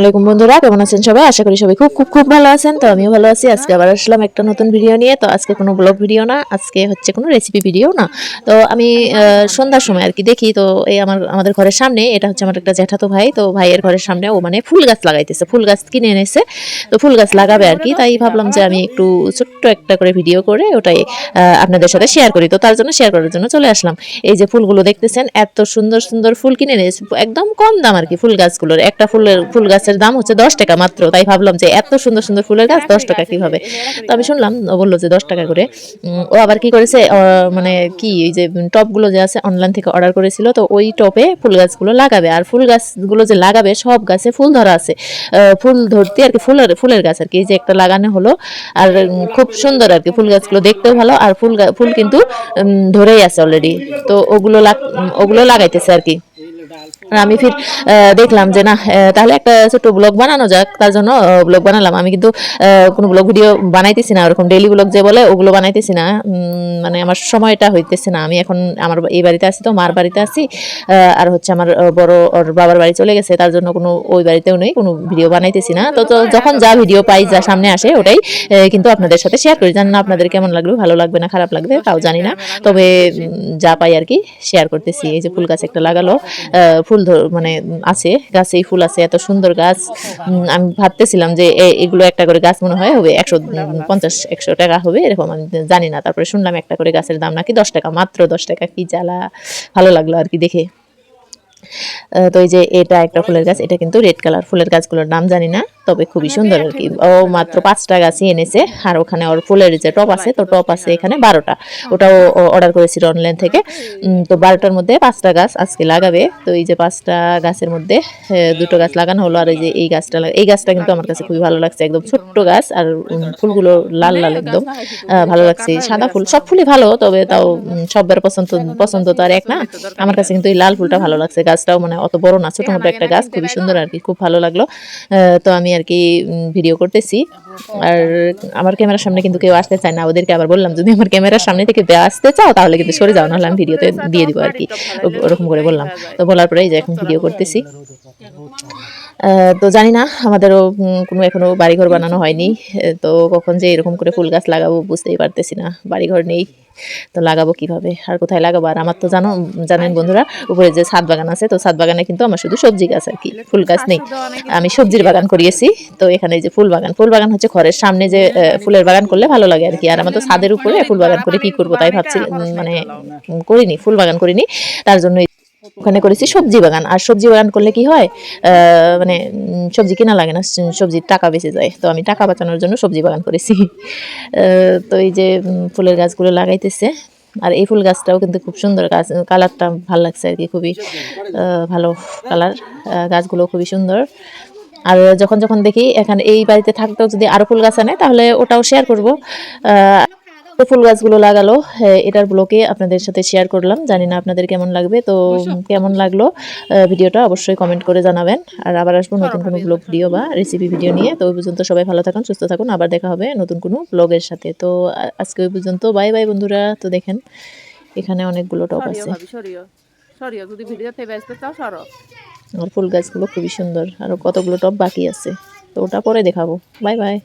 আসসালামাইকুম বন্ধুরা, কেমন আছেন সবাই? আশা করি সবাই খুব খুব খুব ভালো আছেন। তো আমিও ভালো আছি। আজকে আবার আসলাম একটা নতুন ভিডিও নিয়ে। তো আজকে কোনো ব্লগ ভিডিও না, আজকে হচ্ছে কোনো রেসিপি ভিডিও না। তো আমি সন্ধ্যার সময় আর কি দেখি, তো এই আমার, আমাদের ঘরের সামনে, এটা হচ্ছে আমার একটা জ্যাঠাতো ভাই। তো ভাইয়ের ঘরের সামনে ও মানে ফুল গাছ লাগাইতেছে, ফুল গাছ কিনে এনেছে। তো ফুল গাছ লাগাবে আর কি, তাই ভাবলাম যে আমি একটু ছোট্ট একটা করে ভিডিও করে ওটাই আপনাদের সাথে শেয়ার করি। তো তার জন্য শেয়ার করার জন্য চলে আসলাম। এই যে ফুলগুলো দেখতেছেন, এত সুন্দর সুন্দর ফুল কিনে এনেছে, একদম কম দাম আর কি ফুল গাছগুলোর। একটা ফুলের ফুল গাছের দাম হচ্ছে দশ টাকা মাত্র। তাই ভাবলাম যে এত সুন্দর সুন্দর ফুলের গাছ দশ টাকা কীভাবে? তো আমি শুনলাম বলল যে দশ টাকা করে। ও আবার কি করেছে? মানে কি এই যে টপগুলো যে আছে অনলাইন থেকে অর্ডার করেছিল তো ওই টপে ফুল গাছগুলো লাগাবে। আর ফুল গাছগুলো যে লাগাবে সব গাছে ফুল ধরা আছে। ফুল ধরতে আর কি ফুলের ফুলের গাছ আর কি। এই যে একটা লাগানো হলো আর খুব সুন্দর আর কি। ফুল গাছগুলো দেখতেও ভালো আর ফুল ফুল কিন্তু ধরেই আছে অলরেডি তো ওগুলো লাগ- ওগুলো লাগাইতেছে আর কি। আমি ফির দেখলাম যে না তাহলে একটা ছোট্ট ব্লগ বানানো যাক। তার জন্য ব্লগ বানালাম। আমি কিন্তু কোনো ব্লগ ভিডিও বানাইতেছি না। ওরকম ডেইলি ব্লগ যে বলে ওগুলো বানাইতেছি না। মানে আমার সময়টা হইতেছে না। আমি এখন আমার এই বাড়িতে আছি তো মার বাড়িতে আছি। আর হচ্ছে আমার বড় ওর বাবার বাড়ি চলে গেছে। তার জন্য কোনো ওই বাড়িতেও নেই কোনো ভিডিও বানাইতেছি না। তো যখন যা ভিডিও পাই যা সামনে আসে ওটাই কিন্তু আপনাদের সাথে শেয়ার করি। জানি না আপনাদের কেমন লাগবে ভালো লাগবে না খারাপ লাগবে তাও জানি না। তবে যা পাই আর কি শেয়ার করতেছি। এই যে ফুল গাছ একটা লাগালো আহ, ফুল মানে আছে আছে গাছেই ফুল আছে, এত সুন্দর গাছ। আমি ভাবতেছিলাম যে এগুলো একটা করে গাছ মনে হয় হবে একশো পঞ্চাশ, একশো টাকা হবে, এরকম আমি জানি না। তারপরে শুনলাম একটা করে গাছের দাম নাকি দশ টাকা, মাত্র দশ টাকা, কি জ্বালা। ভালো লাগল আর কি দেখে। তো এই যে এটা একটা ফুলের গাছ, এটা কিন্তু রেড কালার ফুলের গাছগুলোর নাম জানি না। তবে খুবই সুন্দর আর কি। ও মাত্র পাঁচটা গাছই এনেছে আর ওখানে ওর ফুলের যে টপ আছে তো টপ আছে এখানে বারোটা। ওটাও অর্ডার করেছিল অনলাইন থেকে। তো বারোটার মধ্যে পাঁচটা গাছ আজকে লাগাবে। তো এই যে পাঁচটা গাছের মধ্যে দুটো গাছ লাগানো হলো আর এই যে এই গাছটা এই গাছটা কিন্তু আমার কাছে খুবই ভালো লাগছে। একদম ছোট্ট গাছ আর ফুলগুলো লাল লাল একদম। ভালো লাগছে সাদা ফুল। সব ফুলই ভালো তবে তাও সবার পছন্দ পছন্দ তো আর এক না। আমার কাছে কিন্তু এই লাল ফুলটা ভালো লাগছে। গাছটাও মানে অত বড় না ছোট মোটো একটা গাছ খুবই সুন্দর আর কি খুব ভালো লাগল। তো আমি আর কি ভিডিও করতেছি। আর আমার ক্যামেরার সামনে কিন্তু কেউ আসতে চায় না। ওদেরকে আবার বললাম, যদি আমার ক্যামেরার সামনে থেকে আসতে চাও, তাহলে কিন্তু সরে যাও, নাহলে আমি ভিডিওতে দিয়ে দিব আর কি ওরকম করে বললাম। তো বলার পরে যে এখন ভিডিও করতেছি। তো জানি না, আমাদেরও কোনো এখনও বাড়িঘর বানানো হয়নি। তো কখন যে এরকম করে ফুল গাছ লাগাবো বুঝতেই পারতেছি না, বাড়িঘর নেই, তো লাগাবো কীভাবে, আর কোথায় লাগাবো? আর আমার তো জানো, জানেন বন্ধুরা, উপরে যে ছাদ বাগান আছে, তো ছাদ বাগানে কিন্তু আমার শুধু সবজি গাছ আর কি, ফুল গাছ নেই। আমি সবজির বাগান করিয়েছি, তো এখানে যে ফুল বাগান ফুল বাগান হচ্ছে ঘরের সামনে যে ফুলের বাগান করলে ভালো লাগে আর কি। আর আমার তো ছাদের উপরে ফুল বাগান করে কি করব তাই ভাবছি মানে করিনি, ফুল বাগান করিনি, তার জন্য ওখানে করেছি সবজি বাগান। আর সবজি বাগান করলে কি হয় মানে সবজি কেনা লাগে না সবজির টাকা বেঁচে যায়। তো আমি টাকা বাঁচানোর জন্য সবজি বাগান করেছি। তো এই যে ফুলের গাছগুলো লাগাইতেছে। আর এই ফুল গাছটাও কিন্তু খুব সুন্দর গাছ, কালারটা ভালো লাগছে আর কি, খুবই ভালো কালার গাছগুলো খুবই সুন্দর। আর যখন যখন দেখি এখানে, এই বাড়িতে থাকতেও যদি আরও ফুল গাছ আনে, তাহলে ওটাও শেয়ার করব। তো ফুল গাছগুলো লাগালো হ্যাঁ, এটার ব্লকে আপনাদের সাথে শেয়ার করলাম। জানি না আপনাদের কেমন লাগবে তো কেমন লাগল ভিডিওটা অবশ্যই কমেন্ট করে জানাবেন। আর আবার আসব নতুন কোনো ব্লগ ভিডিও বা রেসিপি ভিডিও নিয়ে। তো ওই পর্যন্ত সবাই ভালো থাকুন সুস্থ থাকুন। আবার দেখা হবে নতুন কোনো ব্লগের সাথে। তো আজকে ওই পর্যন্ত। বাই বাই বন্ধুরা। তো দেখেন এখানে অনেকগুলো টপ আছে। আর ফুল গাছগুলো খুবই সুন্দর। আরও কতগুলো টপ বাকি আছে। তো ওটা পরে দেখাবো। Bye bye